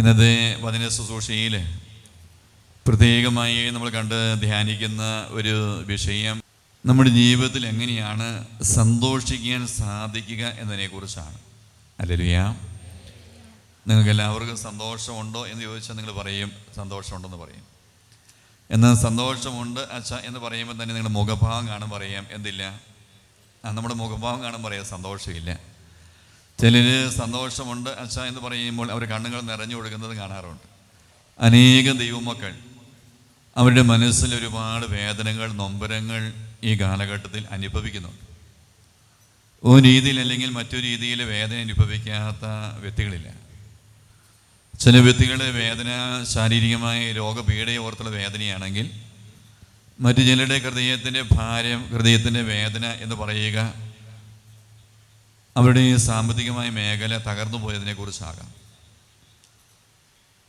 ഇന്നത്തെ വചന ശുശ്രൂഷയിൽ പ്രത്യേകമായി നമ്മൾ കണ്ട് ധ്യാനിക്കുന്ന ഒരു വിഷയം നമ്മുടെ ജീവിതത്തിൽ എങ്ങനെയാണ് സന്തോഷിക്കാൻ സാധിക്കുക എന്നതിനെക്കുറിച്ചാണ്. അല്ലല്ലുയാ നിങ്ങൾക്ക് എല്ലാവർക്കും സന്തോഷമുണ്ടോ എന്ന് ചോദിച്ചാൽ നിങ്ങൾ പറയും സന്തോഷമുണ്ടെന്ന് പറയും. എന്നാൽ സന്തോഷമുണ്ട് അച്ഛ എന്ന് പറയുമ്പോൾ തന്നെ നിങ്ങളുടെ മുഖഭാവം കാണും പറയാം എന്തില്ല? നമ്മുടെ മുഖഭാവം കാണും പറയാം സന്തോഷമില്ല. ചിലർ സന്തോഷമുണ്ട് അച്ഛ എന്ന് പറയുമ്പോൾ അവർ കണ്ണുകൾ നിറഞ്ഞു കൊടുക്കുന്നത് കാണാറുണ്ട്. അനേകം ദൈവമക്കൾ അവരുടെ മനസ്സിൽ ഒരുപാട് വേദനകൾ നൊമ്പരങ്ങൾ ഈ കാലഘട്ടത്തിൽ അനുഭവിക്കുന്നുണ്ട്. ഒരു രീതിയിൽ അല്ലെങ്കിൽ മറ്റൊരു രീതിയിൽ വേദന അനുഭവിക്കാത്ത വ്യക്തികളില്ല. ചില വ്യക്തികളുടെ വേദന ശാരീരികമായ രോഗപീഠയെ ഓർത്തുള്ള വേദനയാണെങ്കിൽ മറ്റു ചിലരുടെ ഹൃദയത്തിന്റെ ഭാരം ഹൃദയത്തിന്റെ വേദന എന്ന് പറയുക അവരുടെ ഈ സാമ്പത്തികമായ മേഖല തകർന്നു പോയതിനെ കുറിച്ചാകാം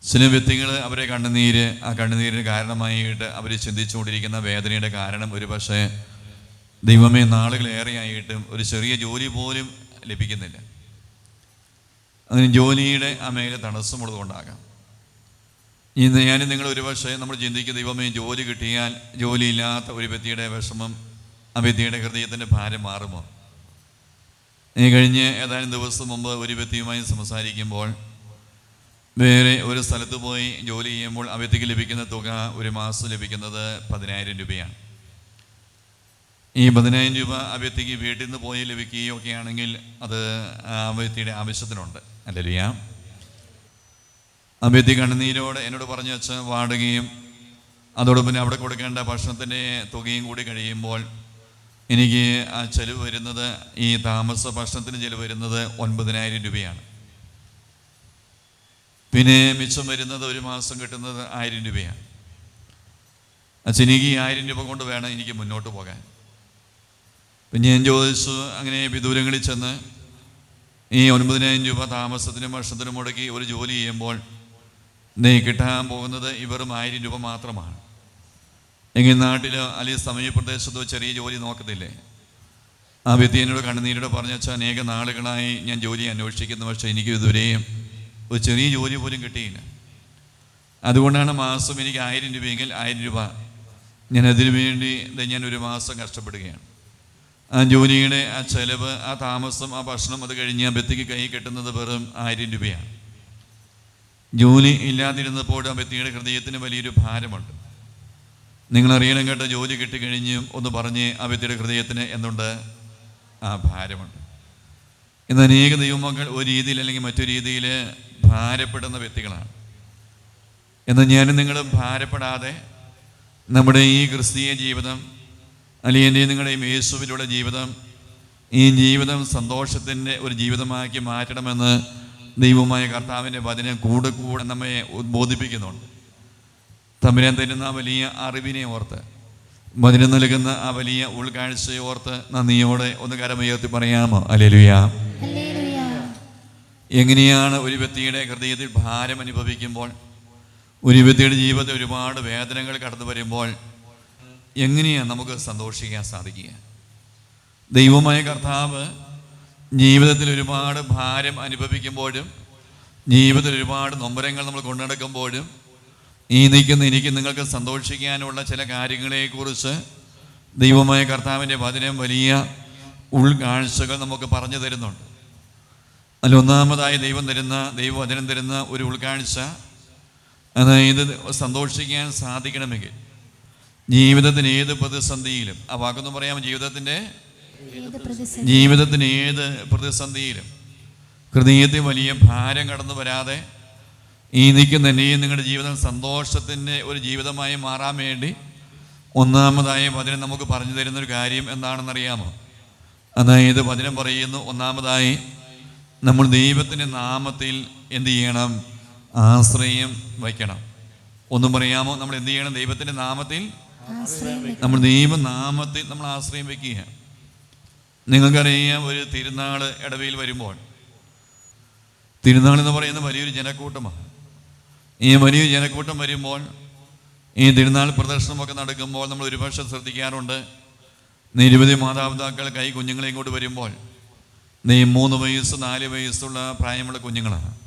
ചില വ്യക്തികൾ അവരെ കണ്ണുനീര് ആ കണ്ണുനീരിന് കാരണമായിട്ട് അവർ ചിന്തിച്ചുകൊണ്ടിരിക്കുന്ന വേദനയുടെ കാരണം ഒരു പക്ഷേ ദൈവമേ നാളുകളേറെയായിട്ടും ഒരു ചെറിയ ജോലി പോലും ലഭിക്കുന്നില്ല. അതിന് ജോലിയുടെ ആ മേഖല തടസ്സമുള്ളത് കൊണ്ടാകാം ഇന്ന് ഞാൻ നിങ്ങൾ ഒരു പക്ഷേ നമ്മൾ ചിന്തിക്കുന്ന ദൈവമേ ജോലി കിട്ടിയാൽ ജോലിയില്ലാത്ത ഒരു വ്യക്തിയുടെ വിഷമം ആ വ്യക്തിയുടെ ഹൃദയത്തിന്റെ ഭാരം മാറുമോ? ഈ കഴിഞ്ഞ് ഏതാനും ദിവസം മുമ്പ് ഒരു വ്യക്തിയുമായി സംസാരിക്കുമ്പോൾ വേറെ ഒരു സ്ഥലത്ത് പോയി ജോലി ചെയ്യുമ്പോൾ ആ വ്യക്തിക്ക് ലഭിക്കുന്ന തുക ഒരു മാസം ലഭിക്കുന്നത് പതിനായിരം രൂപയാണ്. ഈ പതിനായിരം രൂപ ആ വ്യക്തിക്ക് വീട്ടിൽ നിന്ന് പോയി ലഭിക്കുകയോ ഒക്കെ ആണെങ്കിൽ അത് ആ വ്യക്തിയുടെ ആവശ്യത്തിനുണ്ട്. അല്ലല്ല ആ വ്യക്തി കണ്ണുനീരോട് എന്നോട് പറഞ്ഞു വെച്ച വാടുകയും അതോടൊപ്പം അവിടെ കൊടുക്കേണ്ട ഭക്ഷണത്തിന്റെ തുകയും കൂടി കഴിയുമ്പോൾ എനിക്ക് ആ ചെലവ് വരുന്നത് ഈ താമസ ഭക്ഷണത്തിന് ചെലവ് വരുന്നത് ഒൻപതിനായിരം രൂപയാണ്. പിന്നെ മിച്ചം വരുന്നത് ഒരു മാസം കിട്ടുന്നത് ആയിരം രൂപയാണ്. അച്ഛൻ എനിക്ക് ഈ ആയിരം രൂപ കൊണ്ട് വേണം എനിക്ക് മുന്നോട്ട് പോകാൻ. പിന്നെ ഞാൻ ചോദിച്ചു അങ്ങനെ വിദൂരങ്ങളിൽ ചെന്ന് ഈ ഒൻപതിനായിരം രൂപ താമസത്തിനും ഭക്ഷണത്തിനും മുടക്കി ഒരു ജോലി ചെയ്യുമ്പോൾ നീ കിട്ടാൻ പോകുന്നത് ഈ വെറും ആയിരം രൂപ മാത്രമാണ്. എങ്കിൽ നാട്ടിൽ അല്ലെങ്കിൽ സമീപപ്രദേശത്തോ ചെറിയ ജോലി നോക്കത്തില്ലേ? ആ എന്നോട് കണ്ണുനീരോട് പറഞ്ഞു വെച്ചാൽ അനേക നാളുകളായി ഞാൻ ജോലി അന്വേഷിക്കുന്നു. പക്ഷേ എനിക്ക് ഇതുവരെയും ഒരു ചെറിയ ജോലി പോലും കിട്ടിയില്ല. അതുകൊണ്ടാണ് മാസം എനിക്ക് ആയിരം രൂപയെങ്കിൽ ആയിരം രൂപ. ഞാൻ അതിനു വേണ്ടി ഞാൻ ഒരു മാസം കഷ്ടപ്പെടുകയാണ്. ആ ജോലിയുടെ ആ ചെലവ് ആ താമസം ആ ഭക്ഷണം അത് കഴിഞ്ഞ് ആ വ്യക്തിക്ക് കൈ കെട്ടുന്നത് വെറും ആയിരം രൂപയാണ്. ജോലി ഇല്ലാതിരുന്നപ്പോൾ ആ വ്യക്തിയുടെ ഹൃദയത്തിന് വലിയൊരു ഭാരമുണ്ട്. നിങ്ങൾ അറിയണം കേട്ട ജോലി കിട്ടിക്കഴിഞ്ഞ് ഒന്ന് പറഞ്ഞ് ആ വ്യക്തിയുടെ ഹൃദയത്തിന് എന്തുണ്ട്? ആ ഭാരമുണ്ട്. ഇന്ന് അനേക ദൈവമക്കൾ ഒരു രീതിയിൽ അല്ലെങ്കിൽ മറ്റു രീതിയിൽ ഭാരപ്പെടുന്ന വ്യക്തികളാണ്. എന്നാൽ ഞാനും നിങ്ങളും ഭാരപ്പെടാതെ നമ്മുടെ ഈ ക്രിസ്തീയ ജീവിതം അല്ലെങ്കിൽ എന്റെ ഈ യേശുവിലുള്ള ജീവിതം ഈ ജീവിതം സന്തോഷത്തിന്റെ ഒരു ജീവിതമാക്കി മാറ്റണമെന്ന് ദൈവമായ കർത്താവിന്റെ വചനം കൂടെ കൂടെ നമ്മെ ഉദ്ബോധിപ്പിക്കുന്നുണ്ട്. തമ്പുരാൻ തരുന്ന ആ വലിയ അറിവിനെ ഓർത്ത് മതിന് നൽകുന്ന ആ വലിയ ഉൾക്കാഴ്ചയെ ഓർത്ത് നന്ദിയോടെ ഒന്ന് കരമുയർത്തി പറയാമോ? അലലുയാ എങ്ങനെയാണ് ഒരു വ്യക്തിയുടെ ഹൃദയത്തിൽ ഭാരം അനുഭവിക്കുമ്പോൾ ഒരു വ്യക്തിയുടെ ജീവിതത്തിൽ ഒരുപാട് വേദനകൾ കടന്നു വരുമ്പോൾ എങ്ങനെയാണ് നമുക്ക് സന്തോഷിക്കാൻ സാധിക്കുക? ദൈവമായ കർത്താവ് ജീവിതത്തിൽ ഒരുപാട് ഭാരം അനുഭവിക്കുമ്പോഴും ജീവിതത്തിൽ ഒരുപാട് നൊമ്പരങ്ങൾ നമ്മൾ കൊണ്ടു നടക്കുമ്പോഴും ഈ നിൽക്കുന്ന എനിക്ക് നിങ്ങൾക്ക് സന്തോഷിക്കാനുള്ള ചില കാര്യങ്ങളെക്കുറിച്ച് ദൈവമായ കർത്താവിന്റെ വചനം വലിയ ഉൾക്കാഴ്ചകൾ നമുക്ക് പറഞ്ഞു തരുന്നുണ്ട്. അതിൽ ഒന്നാമതായി ദൈവം തരുന്ന ദൈവവചനം തരുന്ന ഒരു ഉൾക്കാഴ്ച. അതായത് സന്തോഷിക്കാൻ സാധിക്കണമെങ്കിൽ ജീവിതത്തിന് ഏത് പ്രതിസന്ധിയിലും ആ വാക്കൊന്നും പറയാം ജീവിതത്തിന്റെ ജീവിതത്തിന് ഏത് പ്രതിസന്ധിയിലും ഹൃദയത്തിൽ വലിയ ഭാരം കടന്നു വരാതെ ഈ നിൽക്കുന്ന എന്നെയും നിങ്ങളുടെ ജീവിതം സന്തോഷത്തിന്റെ ഒരു ജീവിതമായി മാറാൻ വേണ്ടി ഒന്നാമതായി വചനം നമുക്ക് പറഞ്ഞു തരുന്നൊരു കാര്യം എന്താണെന്നറിയാമോ? അതായത് വചനം പറയുന്നു ഒന്നാമതായി നമ്മൾ ദൈവത്തിന്റെ നാമത്തിൽ എന്ത് ചെയ്യണം? ആശ്രയം വയ്ക്കണം. ഒന്നും പറയാമോ? നമ്മൾ എന്ത് ചെയ്യണം? ദൈവത്തിന്റെ നാമത്തിൽ നമ്മൾ ദൈവനാമത്തിൽ നമ്മൾ ആശ്രയം വയ്ക്കുക. നിങ്ങൾക്കറിയാം ഒരു തിരുനാൾ ഇടവയിൽ വരുമ്പോൾ തിരുനാൾ എന്ന് പറയുന്ന വലിയൊരു ജനക്കൂട്ടമാണ്. ഈ വലിയ ജനക്കൂട്ടം വരുമ്പോൾ ഈ തിരുനാൾ പ്രദർശനമൊക്കെ നടക്കുമ്പോൾ നമ്മൾ ഒരുപക്ഷെ ശ്രദ്ധിക്കാറുണ്ട്. നിരവധി മാതാപിതാക്കൾ കൈ കുഞ്ഞുങ്ങളെ ഇങ്ങോട്ട് വരുമ്പോൾ നീ മൂന്ന് വയസ്സ് നാല് വയസ്സുള്ള പ്രായമുള്ള കുഞ്ഞുങ്ങളാണ്.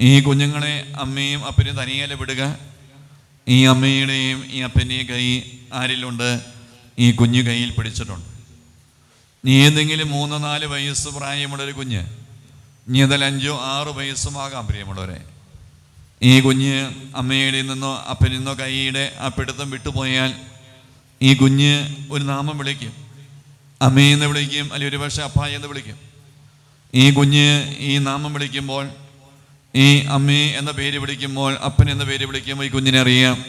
ഈ കുഞ്ഞുങ്ങളെ അമ്മയും അപ്പനും തനിയേലെ വിടുക. ഈ അമ്മയുടെയും ഈ അപ്പന്റെയും കൈ ആരിലുണ്ട്? ഈ കുഞ്ഞു കയ്യിൽ പിടിച്ചിട്ടുണ്ട്. നീ ഏതെങ്കിലും മൂന്നോ നാല് വയസ്സ് പ്രായമുള്ളൊരു കുഞ്ഞ് നീ അതിൽ അഞ്ചോ ആറ് വയസ്സുമാകാം പ്രിയമുള്ളവരെ. ഈ കുഞ്ഞ് അമ്മയുടെ നിന്നോ അപ്പനിൽ നിന്നോ കൈയുടെ ആ പിടുത്തം വിട്ടുപോയാൽ ഈ കുഞ്ഞ് ഒരു നാമം വിളിക്കും. അമ്മയെന്ന് വിളിക്കും അല്ലെങ്കിൽ ഒരു പക്ഷേ അപ്പ എന്ന് വിളിക്കും. ഈ കുഞ്ഞ് ഈ നാമം വിളിക്കുമ്പോൾ ഈ അമ്മ എന്ന പേര് വിളിക്കുമ്പോൾ അപ്പൻ എന്ന പേര് വിളിക്കുമ്പോൾ ഈ കുഞ്ഞിനെ അറിയാം.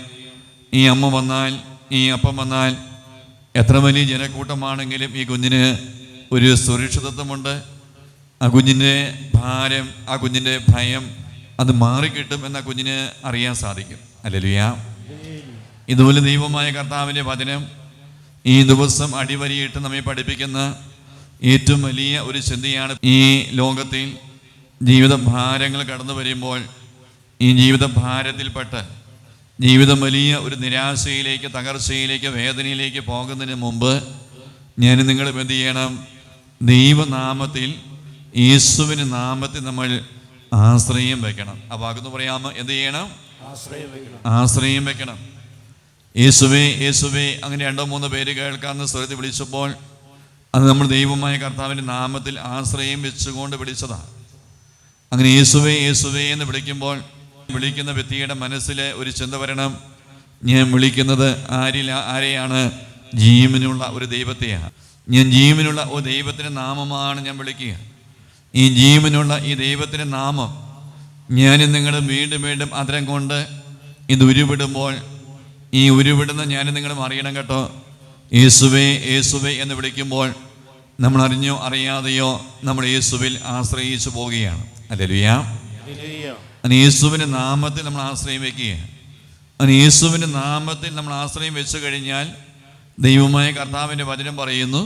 ഈ അമ്മ വന്നാൽ ഈ അപ്പം വന്നാൽ എത്ര വലിയ ജനക്കൂട്ടമാണെങ്കിലും ഈ കുഞ്ഞിന് ഒരു സുരക്ഷിതത്വമുണ്ട്. ആ കുഞ്ഞിന്റെ ഭാരം ആ കുഞ്ഞിന്റെ ഭയം അത് മാറിക്കിട്ടും എന്ന കുഞ്ഞിന് അറിയാൻ സാധിക്കും. അല്ലല്ലുയാ ഇതുപോലെ ദൈവമായ കർത്താവിന്റെ വചനം ഈ ദിവസം അടിവരിയിട്ട് നമ്മെ പഠിപ്പിക്കുന്ന ഏറ്റവും വലിയ ഒരു ചിന്തയാണ് ഈ ലോകത്തിൽ ജീവിത ഭാരങ്ങൾ കടന്നു വരുമ്പോൾ ഈ ജീവിത ഭാരത്തിൽപ്പെട്ട് ജീവിതം വലിയ ഒരു നിരാശയിലേക്ക് തകർച്ചയിലേക്ക് വേദനയിലേക്ക് പോകുന്നതിന് മുമ്പ് ഞാൻ നിങ്ങൾ എന്ത് ചെയ്യണം ദൈവനാമത്തിൽ യേശുവിന് നാമത്തിൽ നമ്മൾ ആശ്രയം വെക്കണം. ആ വാക്കെന്ന് പറയാമോ? എന്ത് ചെയ്യണം? ആശ്രയം വെക്കണം. ആശ്രയം വെക്കണം. യേശുവേ യേശുവേ അങ്ങനെ രണ്ടോ മൂന്നോ പേര് കേൾക്കാമെന്ന് സ്വരത്തിൽ വിളിച്ചപ്പോൾ അത് നമ്മൾ ദൈവമായ കർത്താവിന്റെ നാമത്തിൽ ആശ്രയം വെച്ചുകൊണ്ട് വിളിച്ചതാണ് അങ്ങനെ യേശുവേ യേശുവേ എന്ന് വിളിക്കുമ്പോൾ വിളിക്കുന്ന വ്യക്തിയുടെ മനസ്സിലെ ഒരു ചിന്ത വരണം. ഞാൻ വിളിക്കുന്നത് ആരില ആരെയാണ്? ജീവനുള്ള ഒരു ദൈവത്തെയാണ്. ഞാൻ ജീവനുള്ള ഒരു ദൈവത്തിന്റെ നാമമാണ് ഞാൻ വിളിക്കുക. ഈ ജീവനുള്ള ഈ ദൈവത്തിന്റെ നാമം ഞാൻ നിങ്ങൾ വീണ്ടും വീണ്ടും അതരം കൊണ്ട് ഇത് ഉരുവിടുമ്പോൾ ഈ ഉരുവിടുന്ന ഞാൻ നിങ്ങളും അറിയണം കേട്ടോ. യേസുവേ യേസുവേ എന്ന് വിളിക്കുമ്പോൾ നമ്മൾ അറിഞ്ഞോ അറിയാതെയോ നമ്മൾ യേസുവിൽ ആശ്രയിച്ചു പോവുകയാണ്. Hallelujah hallelujah. അങ്ങനെ യേശുവിന്റെ നാമത്തിൽ നമ്മൾ ആശ്രയം വയ്ക്കുക അങ്ങനെ യേശുവിന്റെ നാമത്തിൽ നമ്മൾ ആശ്രയം വെച്ചു കഴിഞ്ഞാൽ ദൈവമായ കർത്താവിന്റെ വചനം പറയുന്നു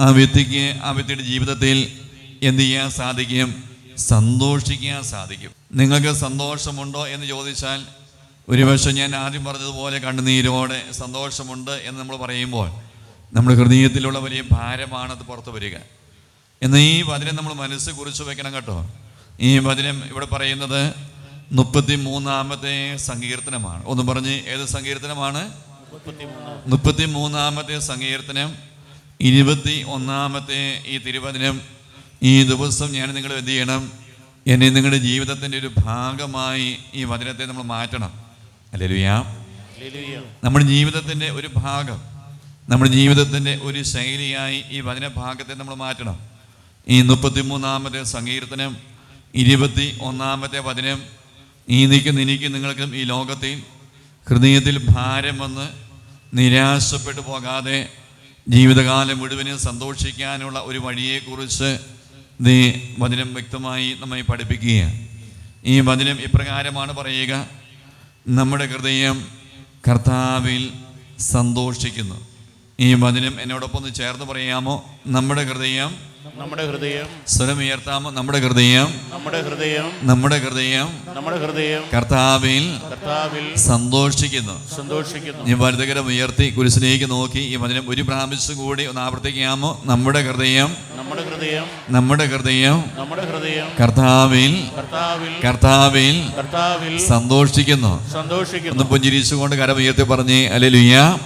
ആ വ്യക്തിക്ക് ആ വ്യക്തിയുടെ ജീവിതത്തിൽ എന്ത് ചെയ്യാൻ സാധിക്കും? സന്തോഷിക്കാൻ സാധിക്കും. നിങ്ങൾക്ക് സന്തോഷമുണ്ടോ എന്ന് ചോദിച്ചാൽ ഒരുപക്ഷെ ഞാൻ ആദ്യം പറഞ്ഞതുപോലെ കണ്ണുനീരോടെ സന്തോഷമുണ്ട് എന്ന് നമ്മൾ പറയുമ്പോൾ നമ്മുടെ ഹൃദയത്തിലുള്ള വലിയ ഭാരമാണത് പുറത്തു വരിക. എന്നാൽ ഈ വചനം നമ്മൾ മനസ്സ് കുറിച്ച് വെക്കണം കേട്ടോ. ഈ വചനം ഇവിടെ പറയുന്നത് മുപ്പത്തി മൂന്നാമത്തെ സങ്കീർത്തനമാണ്. ഒന്ന് പറഞ്ഞ് ഏത് സങ്കീർത്തനമാണ്? മുപ്പത്തി മൂന്നാമത്തെ സങ്കീർത്തനം. ഇരുപത്തി ഒന്നാമത്തെ ഈ തിരുവചനം ഈ ദിവസം ഞാൻ നിങ്ങൾ എന്ത് ചെയ്യണം? എന്നെ നിങ്ങളുടെ ജീവിതത്തിന്റെ ഒരു ഭാഗമായി ഈ വചനത്തെ നമ്മൾ മാറ്റണം. അല്ലെലുയാ. നമ്മുടെ ജീവിതത്തിന്റെ ഒരു ഭാഗം നമ്മുടെ ജീവിതത്തിന്റെ ഒരു ശൈലിയായി ഈ വചനഭാഗത്തെ നമ്മൾ മാറ്റണം. ഈ മുപ്പത്തിമൂന്നാമത്തെ സങ്കീർത്തനം ഇരുപത്തി ഒന്നാമത്തെ വചനം ഈ നിൽക്കുന്ന എനിക്ക് നിങ്ങൾക്കും ഈ ലോകത്തിൽ ഹൃദയത്തിൽ ഭാരം വന്ന് നിരാശപ്പെട്ടു പോകാതെ ജീവിതകാലം മുഴുവനും സന്തോഷിക്കാനുള്ള ഒരു വഴിയെക്കുറിച്ച് ദേ വചനം വ്യക്തമായി നമ്മെ പഠിപ്പിക്കുകയാണ്. ഈ വചനം ഇപ്രകാരമാണ് പറയുക നമ്മുടെ ഹൃദയം കർത്താവിൽ സന്തോഷിക്കുന്നു. ഈ വചനം എന്നോടൊപ്പം ഒന്ന് ചേർന്ന് പറയാമോ? നമ്മുടെ ഹൃദയം നമ്മുടെ ഹൃദയം. സ്വരമുയർത്താമോ നമ്മുടെ ഹൃദയം. നമ്മുടെ ഹൃദയം. നമ്മുടെ ഹൃദയം. നമ്മുടെ ഹൃദയം. കർത്താവിൽ കർത്താവിൽ സന്തോഷിക്കുന്നു. സന്തോഷിക്കുന്നു. ഈ വലുതകരം ഉയർത്തി കുരിശിലേക്ക് നോക്കി ഈ വചനം ഒരു പ്രാവശ്യം കൂടി ഒന്ന് ആവർത്തിക്കാമോ? നമ്മുടെ ഹൃദയം. നമ്മുടെ ഹൃദയം. നമ്മുടെ ഹൃദയം. നമ്മുടെ ഹൃദയം. കർത്താവിൽ കർത്താവിൽ കർത്താവിൽ കർത്താവിൽ സന്തോഷിക്കുന്നു. സന്തോഷിക്കുന്നു. ഒന്ന് പുഞ്ചിരിച്ചുകൊണ്ട് കരം ഉയർത്തി പറഞ്ഞേ അല്ലെ ലുയ്യ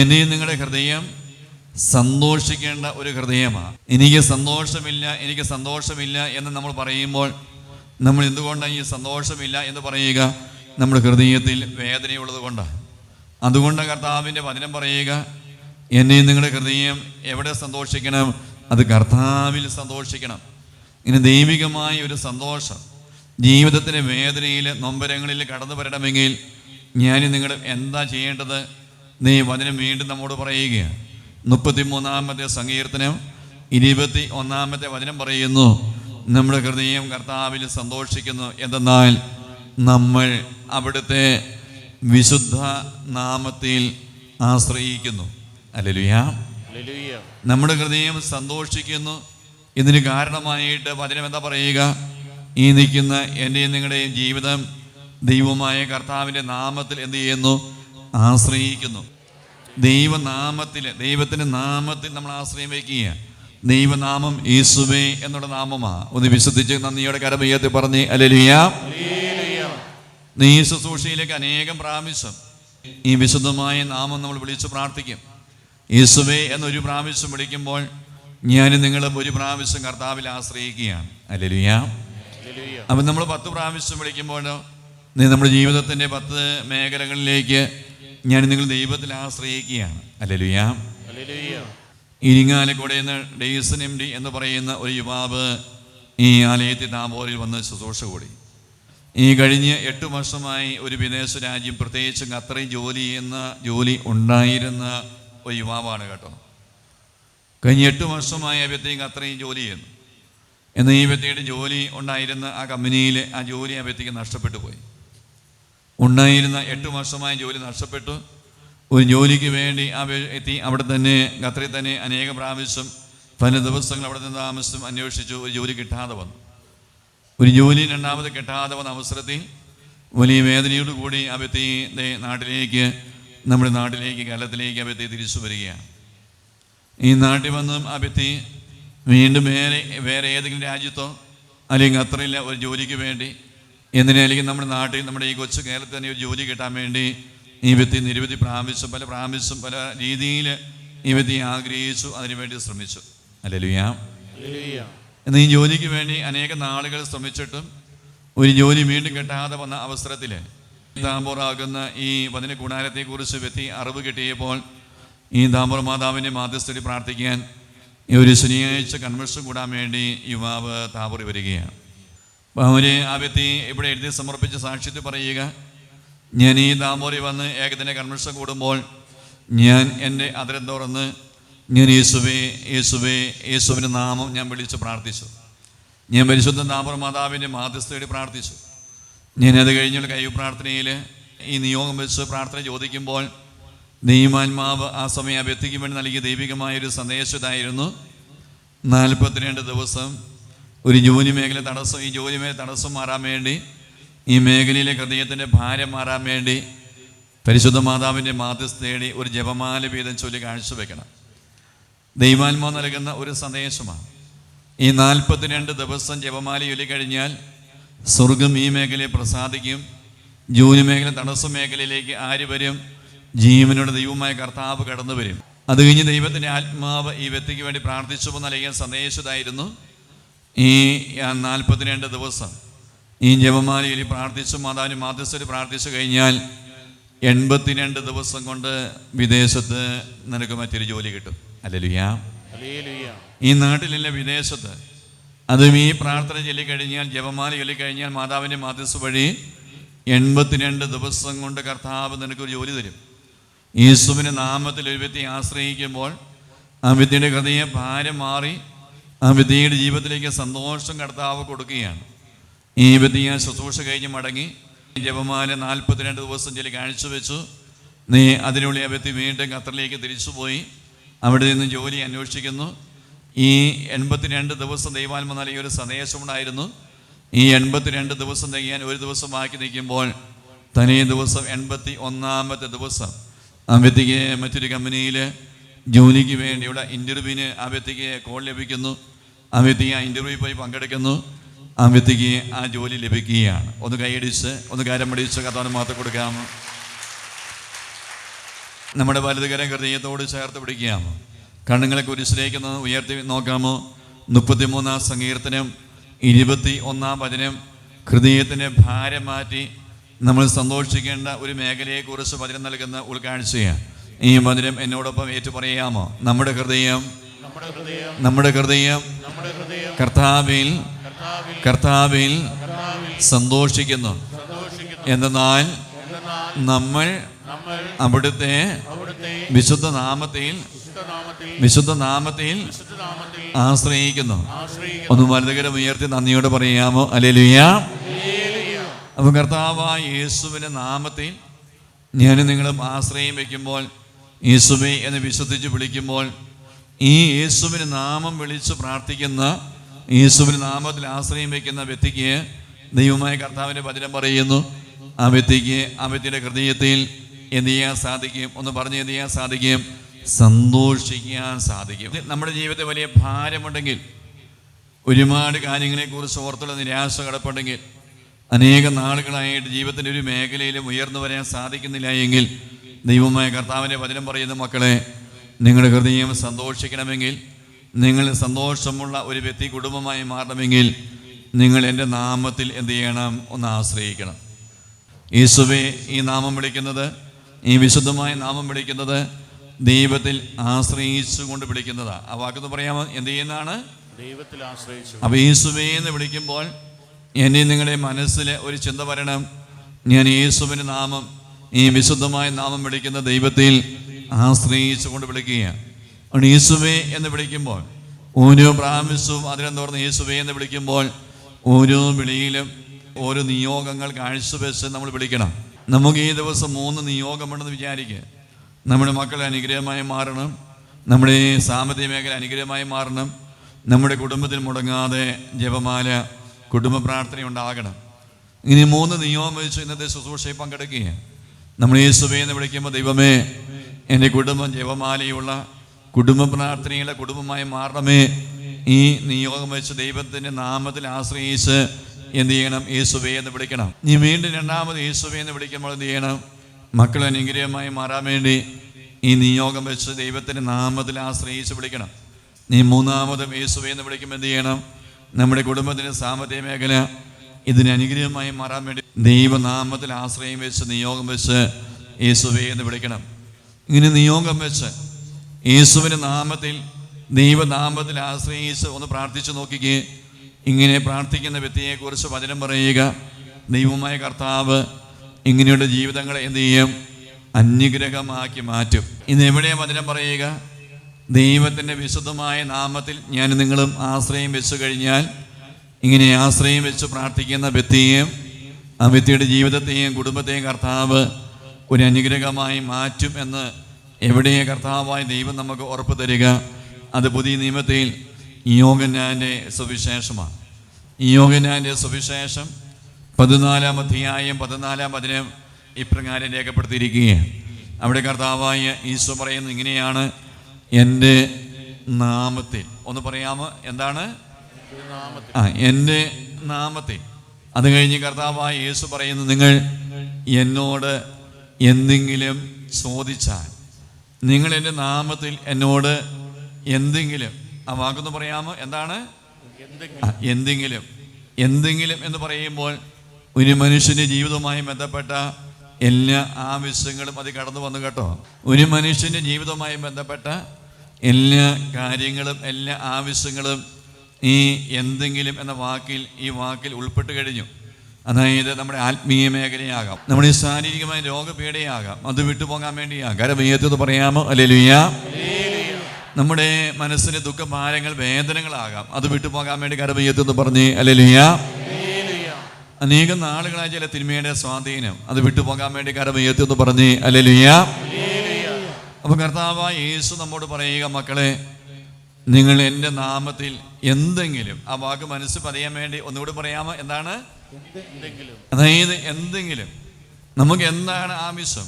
എന്നെയും നിങ്ങളുടെ ഹൃദയം സന്തോഷിക്കേണ്ട ഒരു ഹൃദയമാണ്. എനിക്ക് സന്തോഷമില്ല എനിക്ക് സന്തോഷമില്ല എന്ന് നമ്മൾ പറയുമ്പോൾ നമ്മൾ എന്തുകൊണ്ടാണ് ഈ സന്തോഷമില്ല എന്ന് പറയുക? നമ്മുടെ ഹൃദയത്തിൽ വേദനയുള്ളത് കൊണ്ടാണ് അതുകൊണ്ട് കർത്താവിന്റെ വചനം പറയുക എന്നെ നിങ്ങളുടെ ഹൃദയം എവിടെ സന്തോഷിക്കണം? അത് കർത്താവിൽ സന്തോഷിക്കണം. ഇനി ദൈവികമായ ഒരു സന്തോഷം ജീവിതത്തിന്റെ വേദനയിൽ നൊമ്പരങ്ങളിൽ കടന്നു വരണമെങ്കിൽ ഞാൻ നിങ്ങൾ എന്താ ചെയ്യേണ്ടത്? നീ വചനം വീണ്ടും നമ്മോട് പറയുകയാണ്. മുപ്പത്തി മൂന്നാമത്തെ സങ്കീർത്തനം ഇരുപത്തി ഒന്നാമത്തെ വചനം പറയുന്നു. നമ്മുടെ ഹൃദയം കർത്താവിൽ സന്തോഷിക്കുന്നു. എന്തെന്നാൽ നമ്മൾ അവിടുത്തെ വിശുദ്ധ നാമത്തിൽ ആശ്രയിക്കുന്നു. അല്ലലുയ നമ്മുടെ ഹൃദയം സന്തോഷിക്കുന്നു. ഇതിന് കാരണമായിട്ട് വചനം എന്താ പറയുക? ഈ നിൽക്കുന്ന എന്റെയും നിങ്ങളുടെയും ജീവിതം ദൈവമായ കർത്താവിന്റെ നാമത്തിൽ എന്ത് ചെയ്യുന്നു? ആശ്രയിക്കുന്നു. ദൈവനാമത്തിൽ ദൈവത്തിന്റെ നാമത്തിൽ നമ്മൾ ആശ്രയം വയ്ക്കുക. ദൈവനാമം യേസുവേ എന്നുള്ള നാമമാ. ഒന്ന് വിശ്വസിച്ച് നന്ദിയോടെ കരമയ്യത്തിൽ പറഞ്ഞ് അലലിയ നീ ശുശ്രൂഷയിലേക്ക് അനേകം പ്രാവശ്യം ഈ വിശുദ്ധമായ നാമം നമ്മൾ വിളിച്ച് പ്രാർത്ഥിക്കും. യേസുവേ എന്നൊരു പ്രാവശ്യം വിളിക്കുമ്പോൾ ഞാൻ നിങ്ങളും ഒരു പ്രാവശ്യം കർത്താവിൽ ആശ്രയിക്കുകയാണ്. അലലിയ അപ്പം നമ്മൾ പത്ത് പ്രാവശ്യം വിളിക്കുമ്പോൾ നമ്മുടെ ജീവിതത്തിന്റെ പത്ത് മേഖലകളിലേക്ക് ഞാൻ നിങ്ങൾ ദൈവത്തിൽ ആശ്രയിക്കുകയാണ്. അല്ലലുയാ. ഇരിങ്ങാലക്കുടയിൽ നിന്ന് ഡെയ്സൺ എം ഡി എന്ന് പറയുന്ന ഒരു യുവാവ് ഈ ആലയത്തിൽ താമ്പോറിൽ വന്ന് ശുശ്രൂഷ കൂടി. ഈ കഴിഞ്ഞ എട്ട് വർഷമായി ഒരു വിദേശ രാജ്യം പ്രത്യേകിച്ച് ഖത്തറിൽ ജോലി ചെയ്യുന്ന ജോലി ഉണ്ടായിരുന്ന ഒരു യുവാവാണ് കേട്ടോ. കഴിഞ്ഞ എട്ട് വർഷമായി ആ വ്യക്തി ഖത്തറിൽ ജോലി ചെയ്യുന്നു. എന്നാൽ ഈ വ്യക്തിയുടെ ജോലി ഉണ്ടായിരുന്ന ആ കമ്പനിയിൽ ആ ജോലി ആ വ്യക്തിക്ക് നഷ്ടപ്പെട്ടു പോയി. ഉണ്ടായിരുന്ന എട്ട് വർഷമായ ജോലി നഷ്ടപ്പെട്ടു. ഒരു ജോലിക്ക് വേണ്ടി എത്തി. അവിടെ തന്നെ ഖത്തറിൽ തന്നെ അനേക പ്രാവശ്യം പല ദിവസങ്ങൾ അവിടെ നിന്ന് താമസം അന്വേഷിച്ചു. ഒരു ജോലി കിട്ടാതെ വന്നു. ഒരു ജോലി രണ്ടാമത് കിട്ടാതെ വന്ന അവസരത്തിൽ വലിയ വേദനയോട് കൂടി അവത്തി നാട്ടിലേക്ക് നമ്മുടെ നാട്ടിലേക്ക് കേരളത്തിലേക്ക് അവത്തി തിരിച്ചു വരികയാണ്. ഈ നാട്ടിൽ വന്ന് ആ വീണ്ടും വേറെ വേറെ ഏതെങ്കിലും രാജ്യത്തോ അല്ലെങ്കിൽ അത്രയില്ല ഒരു ജോലിക്ക് വേണ്ടി എന്തിനാ അല്ലെങ്കിൽ നമ്മുടെ നാട്ടിൽ നമ്മുടെ ഈ കൊച്ചു കേരളത്തിൽ തന്നെ ഒരു ജോലി കിട്ടാൻ വേണ്ടി ഈ വ്യക്തി നിരവധി പ്രാവശ്യം പല പ്രാവശ്യം പല രീതിയിൽ ഈ വ്യക്തി ആഗ്രഹിച്ചു അതിനുവേണ്ടി ശ്രമിച്ചു. ഹല്ലേലൂയ. എന്നാൽ ഈ ജോലിക്ക് വേണ്ടി അനേക നാളുകൾ ശ്രമിച്ചിട്ടും ഒരു ജോലി വീണ്ടും കിട്ടാതെ വന്ന അവസരത്തിൽ താമ്പൂറാകുന്ന ഈ വചന ഗുണാരത്തെക്കുറിച്ച് വ്യക്തി അറിവ് കിട്ടിയപ്പോൾ ഈ താമ്പൂർ മാതാവിന്റെ മാധ്യസ്ഥയിൽ പ്രാർത്ഥിക്കാൻ ഈ ഒരു ശനിയാഴ്ച കൺവെൻഷൻ കൂടാൻ വേണ്ടി യുവാവ് താമ്പൂറി വരികയാണ്. അപ്പോൾ ആ വ്യക്തി ഇവിടെ എഴുതി സമർപ്പിച്ച് സാക്ഷ്യത്തിൽ പറയുക ഞാൻ ഈ താമ്പൂരി വന്ന് ഏകദിന കൺവെൻഷൻ കൂടുമ്പോൾ ഞാൻ എന്റെ അതിരം തുറന്ന് ഞാൻ യേശുവേ യേശുവേ യേശുവിന്റെ നാമം ഞാൻ വിളിച്ച് പ്രാർത്ഥിച്ചു. ഞാൻ പരിശുദ്ധ നാമർ മാതാവിന്റെ മാധ്യസ്ഥയോട് പ്രാർത്ഥിച്ചു. ഞാൻ അത് കഴിഞ്ഞുള്ള കൈ പ്രാർത്ഥനയിൽ ഈ നിയോഗം വെച്ച് പ്രാർത്ഥന ചോദിക്കുമ്പോൾ ദൈവാത്മാവ് ആ സമയം ആ വ്യക്തിക്ക് വേണ്ടി നൽകിയ ദൈവികമായൊരു സന്ദേശം ഇതായിരുന്നു. നാൽപ്പത്തിരണ്ട് ദിവസം ഒരു ജോലി മേഖല തടസ്സം ഈ ജോലി മേഖല തടസ്സം മാറാൻ വേണ്ടി ഈ മേഖലയിലെ ഹൃദയത്തിന്റെ ഭാരം മാറാൻ വേണ്ടി പരിശുദ്ധ മാതാവിന്റെ മാധ്യസ്ഥേടി ഒരു ജപമാല വീതം ചൊല്ലി കാഴ്ചവെക്കണം. ദൈവാത്മാ നൽകുന്ന ഒരു സന്ദേശമാണ്. ഈ നാൽപ്പത്തിരണ്ട് ദിവസം ജപമാല ചൊല്ലി കഴിഞ്ഞാൽ സ്വർഗം ഈ മേഖലയെ പ്രസാദിക്കും. ജോലി മേഖല തടസ്സ മേഖലയിലേക്ക് ആര് വരും? ജീവനോട് ദൈവമായ കർത്താവ് കടന്നു വരും അത് കഴിഞ്ഞ് ദൈവത്തിന്റെ ആത്മാവ് ഈ വ്യക്തിക്ക് വേണ്ടി പ്രാർത്ഥിച്ചു നൽകിയ സന്ദേശമായിരുന്നു ഈ നാൽപ്പത്തിരണ്ട് ദിവസം ഈ ജപമാലയിൽ പ്രാർത്ഥിച്ചു മാതാവിന് മാധ്യസ്ഥര് പ്രാർത്ഥിച്ചു കഴിഞ്ഞാൽ എൺപത്തിരണ്ട് ദിവസം കൊണ്ട് വിദേശത്ത് നിനക്ക് മറ്റൊരു ജോലി കിട്ടും. അല്ലലുയാ. ഈ നാട്ടിലല്ല വിദേശത്ത്. അതും ഈ പ്രാർത്ഥന ചൊല്ലിക്കഴിഞ്ഞാൽ ജപമാല ചൊല്ലിക്കഴിഞ്ഞാൽ മാതാവിന്റെ മാധ്യസ്ഥ വഴി എൺപത്തിരണ്ട് ദിവസം കൊണ്ട് കർത്താവ് നിനക്കൊരു ജോലി തരും. യേശുവിന്റെ നാമത്തിൽ ഒരു വ്യക്തി ആശ്രയിക്കുമ്പോൾ ആ വ്യക്തിയുടെ ഹൃദയ ഭാരം മാറി ആ വിധിയുടെ ജീവിതത്തിലേക്ക് സന്തോഷം കർത്താവ് കൊടുക്കുകയാണ്. ഈ വിധിയ ശുശ്രൂഷ കഴിഞ്ഞ് മടങ്ങി ജപമാല നാൽപ്പത്തിരണ്ട് ദിവസം ചൊല്ലി കാഴ്ചവെച്ചു. നീ അതിനുള്ളിൽ ആ വീണ്ടും ഖത്തറിലേക്ക് തിരിച്ചുപോയി. അവിടെ നിന്ന് ജോലി അന്വേഷിക്കുന്നു. ഈ എൺപത്തിരണ്ട് ദിവസം ദൈവാത്മ നൽകിയ ഒരു സന്ദേശമുണ്ടായിരുന്നു. ഈ എൺപത്തിരണ്ട് ദിവസം തികയാൻ ഒരു ദിവസം ബാക്കി നിൽക്കുമ്പോൾ തനേ ദിവസം എൺപത്തി ഒന്നാമത്തെ ദിവസം ആ മറ്റൊരു കമ്പനിയിൽ ജോലിക്ക് വേണ്ടിയുള്ള ഇന്റർവ്യൂവിന് ആ വ്യക്തിക്ക് കോൾ ലഭിക്കുന്നു. ആ വ്യക്തി ആ ഇന്റർവ്യൂ പോയി പങ്കെടുക്കുന്നു. ആ വ്യക്തിക്ക് ആ ജോലി ലഭിക്കുകയാണ്. ഒന്ന് കൈയടിച്ച് ഒന്ന് കാര്യം പഠിച്ച് കഥാന് മാത്രം കൊടുക്കാമോ നമ്മുടെ വലതുകരം ഹൃദയത്തോട് ചേർത്ത് പിടിക്കാമോ കണ്ണുങ്ങളെ കുരിശിലേക്ക് ഉയർത്തി നോക്കാമോ മുപ്പത്തിമൂന്നാം സങ്കീർത്തനം ഇരുപത്തി ഒന്നാം വചനം. ഹൃദയത്തിന്റെ ഭാരം മാറ്റി നമ്മൾ സന്തോഷിക്കേണ്ട ഒരു മേഖലയെക്കുറിച്ച് വചനം നൽകുന്ന ഉൾക്കാഴ്ചയാണ് ഈ മധുരം എന്നോടൊപ്പം ഏറ്റു പറയാമോ നമ്മുടെ ഹൃദയം നമ്മുടെ ഹൃദയം കർത്താവിൽ കർത്താവിൽ സന്തോഷിക്കുന്നു. എന്നാൽ നമ്മൾ അവിടുത്തെ വിശുദ്ധ നാമത്തിൽ വിശുദ്ധ നാമത്തിൽ ആശ്രയിക്കുന്നു. ഒന്ന് വലതുകരം ഉയർത്തി നന്ദിയോട് പറയാമോ? അല്ലെലുയ അപ്പം അപ്പൊ കർത്താവായ യേശുവിന്റെ നാമത്തിൽ ഞാൻ നിങ്ങളും ആശ്രയം വയ്ക്കുമ്പോൾ യേശുവെ എന്ന് വിശ്വസിച്ച് വിളിക്കുമ്പോൾ ഈ യേസുവിന് നാമം വിളിച്ച് പ്രാർത്ഥിക്കുന്ന യേസുവിന് നാമത്തിൽ ആശ്രയം വയ്ക്കുന്ന വ്യക്തിക്ക് ദൈവമായ കർത്താവിന്റെ വചനം പറയുന്നു. ആ വ്യക്തിക്ക് ആ വ്യക്തിയുടെ ഹൃദയത്തിൽ എന്ത് ചെയ്യാൻ സാധിക്കും? ഒന്ന് പറഞ്ഞ് എന്ത് ചെയ്യാൻ സാധിക്കും? സന്തോഷിക്കാൻ സാധിക്കും. നമ്മുടെ ജീവിതത്തിൽ വലിയ ഭാരമുണ്ടെങ്കിൽ ഒരുപാട് കാര്യങ്ങളെക്കുറിച്ച് ഓർത്തുള്ള നിരാശ കിടപ്പുണ്ടെങ്കിൽ അനേക നാളുകളായിട്ട് ജീവിതത്തിന്റെ ഒരു മേഖലയിലും ഉയർന്നു വരാൻ സാധിക്കുന്നില്ല എങ്കിൽ ദൈവമായ കർത്താവിന്റെ വചനം പറയുന്ന മക്കളെ നിങ്ങളുടെ ഹൃദയം സന്തോഷിക്കണമെങ്കിൽ നിങ്ങൾ സന്തോഷമുള്ള ഒരു വ്യക്തി കുടുംബമായി മാറണമെങ്കിൽ നിങ്ങൾ എന്റെ നാമത്തിൽ എന്ത് ചെയ്യണം? ഒന്ന് ആശ്രയിക്കണം. യേശുവെ ഈ നാമം വിളിക്കുന്നത് ഈ വിശുദ്ധമായ നാമം വിളിക്കുന്നത് ദൈവത്തിൽ ആശ്രയിച്ചുകൊണ്ട് വിളിക്കുന്നതാണ് ആ വാക്കെന്ന് പറയാമോ? എന്ത് ചെയ്യുന്നതാണ്? ദൈവത്തിൽ ആശ്രയിച്ചു. അപ്പോൾ യേശുവേ എന്ന് വിളിക്കുമ്പോൾ എന്നെ നിങ്ങളുടെ മനസ്സിലെ ഒരു ചിന്ത വരണം. ഞാൻ യേശുവിന്റെ നാമം ഈ വിശുദ്ധമായ നാമം വിളിക്കുന്ന ദൈവത്തിൽ ആശ്രയിച്ചുകൊണ്ട് വിളിക്കുകയാണ്. യേശുവേ എന്ന് വിളിക്കുമ്പോൾ ഓരോ പ്രാവശ്യവും അതിനെന്ന് പറഞ്ഞ യേശുവേ എന്ന് വിളിക്കുമ്പോൾ ഓരോ വിളിയിലും ഓരോ നിയോഗങ്ങൾ കാഴ്ചവെച്ച് നമ്മൾ വിളിക്കണം. നമുക്ക് ഈ ദിവസം മൂന്ന് നിയോഗമുണ്ടെന്ന് വിചാരിക്കുക. നമ്മുടെ മക്കൾ അനുഗ്രഹമായി മാറണം. നമ്മുടെ സാമ്പത്തിക മേഖല അനുഗ്രഹമായി മാറണം. നമ്മുടെ കുടുംബത്തിൽ മുടങ്ങാതെ ജപമാല കുടുംബ പ്രാർത്ഥന ഉണ്ടാകണം ഇനി മൂന്ന് നിയോഗം വെച്ച് ഇന്നത്തെ ശുശ്രൂഷയിൽ പങ്കെടുക്കുകയാണ്. നമ്മൾ ഈ എന്ന് വിളിക്കുമ്പോൾ ദൈവമേ എന്റെ കുടുംബം ജപമാലയുള്ള കുടുംബ പ്രാർത്ഥനയുള്ള കുടുംബമായി മാറണമേ. ഈ നിയോഗം വെച്ച് ദൈവത്തിന്റെ നാമത്തിൽ ആശ്രയിച്ച് എന്ത് ചെയ്യണം? യേശുവേ എന്ന് വിളിക്കണം. നീ വീണ്ടും രണ്ടാമത് യേശുവേ എന്ന് വിളിക്കുമ്പോൾ എന്ത് ചെയ്യണം? മക്കൾ അനുഗ്രഹമായി മാറാൻ വേണ്ടി ഈ നിയോഗം വെച്ച് ദൈവത്തിന്റെ നാമത്തിൽ ആശ്രയിച്ച് വിളിക്കണം. നീ മൂന്നാമതും യേശുവേ എന്ന് വിളിക്കുമ്പോൾ എന്ത് ചെയ്യണം? നമ്മുടെ കുടുംബത്തിന്റെ സാമ്പത്തിക മേഖല ഇതിന് അനുഗ്രഹമായി മാറാൻ വേണ്ടി ദൈവനാമത്തിൽ ആശ്രയം വെച്ച് നിയോഗം വെച്ച് യേശുവേ എന്ന് വിളിക്കണം. ഇങ്ങനെ നിയോഗം വെച്ച് യേശുവിന്റെ നാമത്തിൽ ദൈവനാമത്തിൽ ആശ്രയിച്ച് ഒന്ന് പ്രാർത്ഥിച്ചു നോക്കിക്കേ. ഇങ്ങനെ പ്രാർത്ഥിക്കുന്ന വ്യക്തിയെക്കുറിച്ച് വചനം പറയുക. ദൈവമായ കർത്താവ് ഇങ്ങനെയുള്ള ജീവിതങ്ങളെ എന്ത് ചെയ്യും? അന്യഗ്രഹമാക്കി മാറ്റും. ഇന്ന് എവിടെയാണ് വചനം പറയുക? ദൈവത്തിന്റെ വിശുദ്ധമായ നാമത്തിൽ ഞാൻ നിങ്ങളും ആശ്രയം വെച്ചു കഴിഞ്ഞാൽ ഇങ്ങനെ ആശ്രയം വെച്ച് പ്രാർത്ഥിക്കുന്ന വ്യക്തിയെയും ആ വ്യക്തിയുടെ ജീവിതത്തെയും കുടുംബത്തെയും കർത്താവ് ഒരു അനുഗ്രഹമായി മാറ്റും എന്ന് എവിടെയേ കർത്താവായ ദൈവം നമുക്ക് ഉറപ്പ് തരിക അത് പുതിയ നിയമത്തിൽ യോഗനാന്റെ സുവിശേഷമാണ്. യോഗനാന്റെ സുവിശേഷം പതിനാലാം അധ്യായം പതിനാലാം അതിനെ ഇപ്രകാരം രേഖപ്പെടുത്തിയിരിക്കുകയാണ്. അവിടെ കർത്താവായ ഈശോ പറയുന്നത് ഇങ്ങനെയാണ് എന്റെ നാമത്തിൽ. ഒന്ന് പറയാമോ? എന്താണ്? ആ എന്റെ നാമത്തെ. അത് കഴിഞ്ഞ് കർത്താവായ യേശു പറയുന്നു നിങ്ങൾ എന്നോട് എന്തെങ്കിലും ചോദിച്ചാൽ നിങ്ങൾ എന്റെ നാമത്തിൽ എന്നോട് എന്തെങ്കിലും ആ വാക്കൊന്ന് പറയാമോ? എന്താണ്? എന്തെങ്കിലും എന്തെങ്കിലും എന്ന് പറയുമ്പോൾ ഒരു മനുഷ്യന്റെ ജീവിതവുമായി ബന്ധപ്പെട്ട എല്ലാ ആവശ്യങ്ങളും അത് കടന്നു വന്നു കേട്ടോ. ഒരു മനുഷ്യന്റെ ജീവിതവുമായി ബന്ധപ്പെട്ട എല്ലാ കാര്യങ്ങളും എല്ലാ ആവശ്യങ്ങളും ഈ എന്തെങ്കിലും എന്ന വാക്കിൽ ഈ വാക്കിൽ ഉൾപ്പെട്ട് കഴിഞ്ഞു. അതായത് നമ്മുടെ ആത്മീയ മേഖലയാകാം. നമ്മുടെ ശാരീരികമായ രോഗപീഠയാകാം അത് വിട്ടുപോകാൻ വേണ്ടിയാകാം. കരമയ്യത്തെന്ന് പറയാമോ? അല്ലേ നമ്മുടെ മനസ്സിന് ദുഃഖഭാരങ്ങൾ വേദനകളാകാം. അത് വിട്ടുപോകാൻ വേണ്ടി കരമയ്യത്തെന്ന് പറഞ്ഞ് ലുയ്യ അനേകം നാളുകളായി ചില തിന്മയുടെ സ്വാധീനം. അത് വിട്ടുപോകാൻ വേണ്ടി കരമയ്യത്തെന്ന് പറഞ്ഞ് ലുയ്യ അപ്പൊ കർത്താവ് യേശു നമ്മോട് പറയുക മക്കളെ നിങ്ങൾ എന്റെ നാമത്തിൽ എന്തെങ്കിലും. ആ വാക്ക് മനസ്സ് പറയാൻ വേണ്ടി ഒന്നുകൂടി പറയാമോ? എന്താണ്? അതായത് എന്തെങ്കിലും. നമുക്ക് എന്താണ് ആമിസം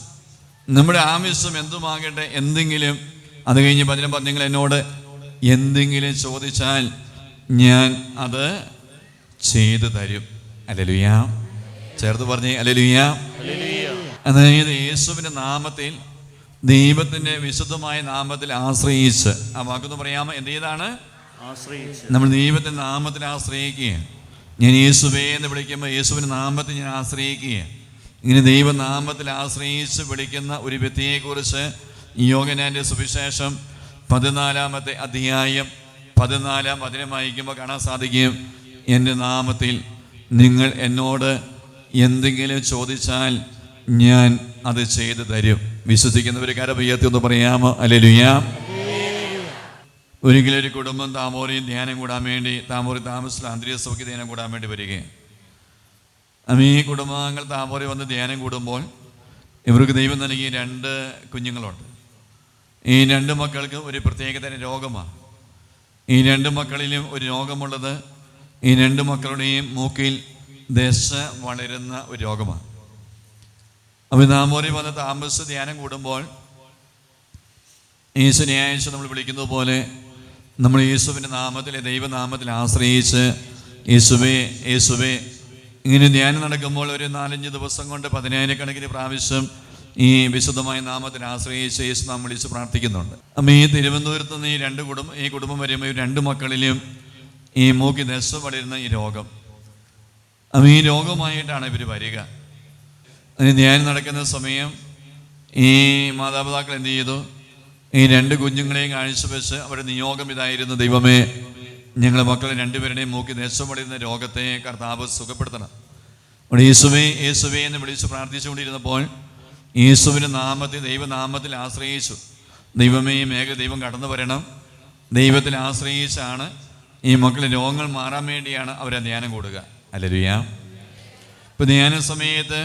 നമ്മുടെ ആമിസം എന്തുമാകട്ടെ എന്തെങ്കിലും. അത് കഴിഞ്ഞ് പതിനും പറഞ്ഞു നിങ്ങൾ എന്നോട് എന്തെങ്കിലും ചോദിച്ചാൽ ഞാൻ അത് ചെയ്തു തരും. അല്ലലുയാ ചേർത്ത് പറഞ്ഞേ ഹല്ലേലൂയ അതായത് യേശുവിന്റെ നാമത്തിൽ ദൈവത്തിന്റെ വിശുദ്ധമായ നാമത്തിൽ ആശ്രയിച്ച് ആ വാക്കൊന്ന് പറയാമോ? എന്ത് ചെയ്താണ്? നമ്മൾ ദൈവത്തിന്റെ നാമത്തിൽ ആശ്രയിക്കുകയാണ് ഞാൻ യേശുവേ എന്ന് വിളിക്കുമ്പോൾ യേശുവിന്റെ നാമത്തിൽ ഞാൻ ആശ്രയിക്കുകയാണ് ഇങ്ങനെ ദൈവനാമത്തിൽ ആശ്രയിച്ച് വിളിക്കുന്ന ഒരു വ്യക്തിയെക്കുറിച്ച് യോഗനാന്റെ സുവിശേഷം പതിനാലാമത്തെ അധ്യായം പതിനാലാം അതിനെ വായിക്കുമ്പോൾ കാണാൻ സാധിക്കും എന്റെ നാമത്തിൽ നിങ്ങൾ എന്നോട് എന്തെങ്കിലും ചോദിച്ചാൽ ഞാൻ അത് ചെയ്തു തരും. വിശ്വസിക്കുന്നവർ കരപയ്യത്തി ഒന്ന് പറയാമോ? അല്ലെ ഒരിക്കലും ഒരു കുടുംബം താമോറിയും ധ്യാനം കൂടാൻ വേണ്ടി താമോറി താമസിച്ച അന്തരീയ സൗഖ്യ ധ്യാനം കൂടാൻ വേണ്ടി വരികയാണ്. അപ്പം ഈ കുടുംബാംഗങ്ങൾ താമോറി വന്ന് ധ്യാനം കൂടുമ്പോൾ ഇവർക്ക് ദൈവം നൽകിയ രണ്ട് കുഞ്ഞുങ്ങളുണ്ട്. ഈ രണ്ട് മക്കൾക്ക് ഒരു പ്രത്യേകതരം രോഗമാണ്. ഈ രണ്ട് മക്കളിലും ഒരു രോഗമുള്ളത് ഈ രണ്ട് മക്കളുടെയും മൂക്കിൽ ദശ വളരുന്ന ഒരു രോഗമാണ്. അപ്പോൾ താമോറി വന്ന് താമസിച്ച് ധ്യാനം കൂടുമ്പോൾ ഈ ശനിയാഴ്ച നമ്മൾ വിളിക്കുന്നത് പോലെ നമ്മൾ യേശുവിന്റെ നാമത്തിൽ ദൈവനാമത്തിൽ ആശ്രയിച്ച് യേശുവേ യേശുവേ ഇങ്ങനെ ധ്യാനം നടക്കുമ്പോൾ ഒരു നാലഞ്ച് ദിവസം കൊണ്ട് പതിനായിരക്കണക്കിന് പ്രാവശ്യം ഈ വിശുദ്ധമായ നാമത്തിൽ ആശ്രയിച്ച് യേശു നാം വിളിച്ച് പ്രാർത്ഥിക്കുന്നുണ്ട്. അപ്പം ഈ തിരുവനന്തപുരത്ത് നിന്ന് ഈ രണ്ട് കുടുംബം ഈ കുടുംബം വരുമ്പോൾ ഈ രണ്ട് മക്കളിലും ഈ മൂക്കി വളരുന്ന ഈ രോഗം. അപ്പം ഈ രോഗമായിട്ടാണ് ഇവർ വരിക. അതിന് ധ്യാനം നടക്കുന്ന സമയം ഈ മാതാപിതാക്കൾ എന്ത് ചെയ്തു? ഈ രണ്ട് കുഞ്ഞുങ്ങളെയും കാഴ്ചവെച്ച് അവരുടെ നിയോഗം ഇതായിരുന്നു. ദൈവമേ ഞങ്ങളെ മക്കളെ രണ്ടുപേരുടെയും മൂക്കി ദേശമടയുന്ന രോഗത്തെ കർത്താവ് സുഖപ്പെടുത്തണം. അവിടെ യേശുവേ യേശുവേ എന്ന് വിളിച്ച് പ്രാർത്ഥിച്ചുകൊണ്ടിരുന്നപ്പോൾ യേശുവിന്റെ നാമത്തിൽ ദൈവനാമത്തിൽ ആശ്രയിച്ചു. ദൈവമേ മേഘ ദൈവം കടന്നു വരണം. ദൈവത്തിൽ ആശ്രയിച്ചാണ് ഈ മക്കളെ രോഗങ്ങൾ മാറാൻ വേണ്ടിയാണ് അവരെ ധ്യാനം കൊടുക്കുക. അല്ലരുയ ഇപ്പം ധ്യാന സമയത്ത്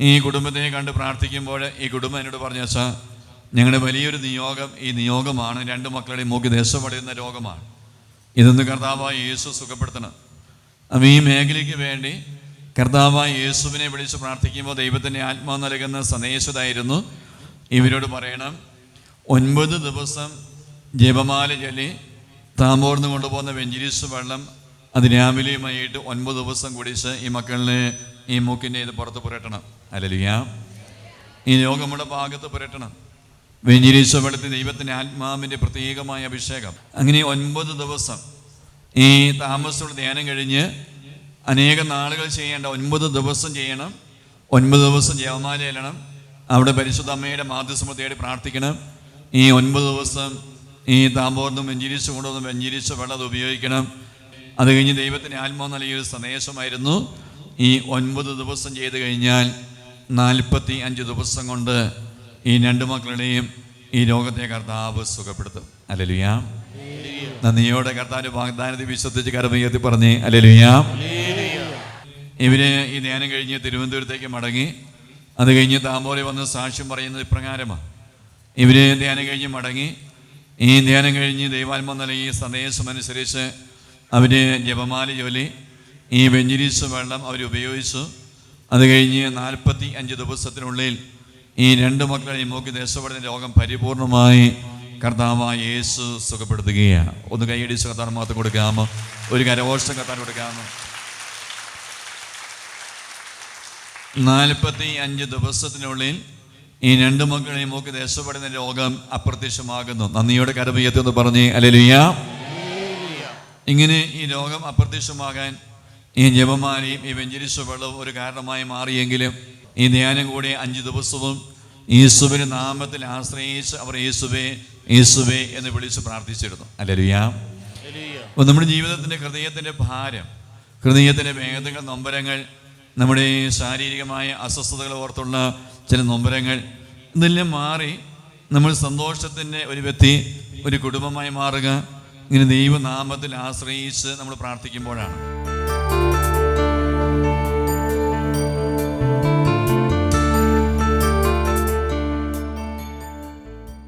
ഈ കുടുംബത്തെ കണ്ട് പ്രാർത്ഥിക്കുമ്പോൾ ഈ കുടുംബം എന്നോട് പറഞ്ഞു വെച്ചാൽ ഞങ്ങളുടെ വലിയൊരു നിയോഗം ഈ നിയോഗമാണ് രണ്ട് മക്കളുടെയും മൂക്കി ദേശമടയുന്ന രോഗമാണ്. ഇതൊന്ന് കർത്താവായ യേശു സുഖപ്പെടുത്തണം? അപ്പം ഈ മേഖലയ്ക്ക് വേണ്ടി കർത്താവായ യേശുവിനെ വിളിച്ച് പ്രാർത്ഥിക്കുമ്പോൾ ദൈവത്തിന്റെ ആത്മാവ് നൽകുന്ന സന്ദേശതായിരുന്നു. ഇവരോട് പറയണം ഒൻപത് ദിവസം ജപമാല ചൊല്ലി താമ്പോർന്ന് കൊണ്ടുപോകുന്ന വെഞ്ചിരീസ് വെള്ളം അത് രാവിലെയുമായിട്ട് ഒൻപത് ദിവസം കുടിച്ച് ഈ മക്കളിനെ ഈ മൂക്കിന്റെ ഇത് പുറത്ത് പുരട്ടണം. അല്ലല്ല ഈ രോഗം നമ്മുടെ ഭാഗത്ത് പുരട്ടണം. വെഞ്ചിരിച്ച വെള്ളത്തിൽ ദൈവത്തിന്റെ ആത്മാവിന്റെ പ്രത്യേകമായ അഭിഷേകം. അങ്ങനെ ഒൻപത് ദിവസം ഈ താമസത്തോട് ധ്യാനം കഴിഞ്ഞ് അനേക നാളുകൾ ചെയ്യേണ്ട ഒൻപത് ദിവസം ചെയ്യണം. ഒൻപത് ദിവസം ജവമാല ചെല്ലണം അവിടെ പരിശുദ്ധ അമ്മയുടെ മാധ്യസ്ഥമ തേടി പ്രാർത്ഥിക്കണം. ഈ ഒൻപത് ദിവസം ഈ താമ്പോർന്നും വെഞ്ചിരിച്ച് കൊണ്ടുവന്നും വെഞ്ചിരിച്ച വെള്ളം അത് ഉപയോഗിക്കണം. അത് കഴിഞ്ഞ് ദൈവത്തിന് ആത്മാവ് നൽകിയൊരു സന്ദേശമായിരുന്നു. ഈ ഒൻപത് ദിവസം ചെയ്ത് കഴിഞ്ഞാൽ നാൽപ്പത്തി അഞ്ച് ദിവസം കൊണ്ട് ഈ രണ്ട് മക്കളുടെയും ഈ രോഗത്തെ കർത്താവ് സുഖപ്പെടുത്തും. അല്ലലുയാ. നന്ദിയോടെ കർത്താവ് വാഗ്ദാനത്തെ വിശ്വസിച്ച് കരമയത്തി പറഞ്ഞ് അല്ലലുയാ. ഇവർ ഈ ധ്യാനം കഴിഞ്ഞ് തിരുവനന്തപുരത്തേക്ക് മടങ്ങി. അത് കഴിഞ്ഞ് താമ്പോലി വന്ന് സാക്ഷ്യം പറയുന്നത് ഇപ്രകാരമാണ് ഇവർ ധ്യാനം കഴിഞ്ഞ് മടങ്ങി. ഈ ധ്യാനം കഴിഞ്ഞ് ദൈവാത്മ നൽകി സന്ദേശം അനുസരിച്ച് അവർ ജപമാല ജോലി ഈ വെഞ്ചിരീസ് വെള്ളം അവർ ഉപയോഗിച്ചു. അത് കഴിഞ്ഞ് നാൽപ്പത്തി അഞ്ച് ദിവസത്തിനുള്ളിൽ ഈ രണ്ട് മക്കളെ മൂക്കി ദേശപ്പെടുന്ന രോഗം പരിപൂർണമായി കർത്താവായ യേശു സുഖപ്പെടുത്തുകയാണ്. ഒന്ന് കൈയടിച്ച് കർത്താൻ മാത്രം കൊടുക്കാമോ? ഒരു കരഘോഷം കർത്താൻ കൊടുക്കാമോ? നാൽപ്പത്തി അഞ്ച് ദിവസത്തിനുള്ളിൽ ഈ രണ്ട് മക്കളെയും മൂക്ക് ദേശപ്പെടുന്ന രോഗം അപ്രത്യക്ഷമാകുന്നു. നന്ദിയോടെ കരമയ്യത്തെന്ന് പറഞ്ഞ് അലലിയ ഇങ്ങനെ ഈ രോഗം അപ്രത്യക്ഷമാകാൻ ഈ ജപമാലയും ഈ വെഞ്ചരിച്ച വെള്ളവും ഒരു കാരണമായി മാറിയെങ്കിലും ഈ ധ്യാനം കൂടി അഞ്ച് ദിവസവും യേശുവിന്റെ നാമത്തിൽ ആശ്രയിച്ച് അവർ യേശുവേ യേശുവേ എന്ന് വിളിച്ച് പ്രാർത്ഥിച്ചിരുന്നു. അപ്പോൾ നമ്മുടെ ജീവിതത്തിന്റെ ഹൃദയത്തിന്റെ ഭാരം ഹൃദയത്തിന്റെ വേദങ്ങൾ നൊമ്പരങ്ങൾ നമ്മുടെ ഈ ശാരീരികമായ അസ്വസ്ഥതകൾ ഓർത്തുള്ള ചില നൊമ്പരങ്ങൾ ഇതെല്ലാം മാറി നമ്മൾ സന്തോഷത്തിന്റെ ഒരു വ്യക്തി ഒരു കുടുംബമായി മാറുക ഇങ്ങനെ ദൈവനാമത്തിൽ ആശ്രയിച്ച് നമ്മൾ പ്രാർത്ഥിക്കുമ്പോഴാണ്.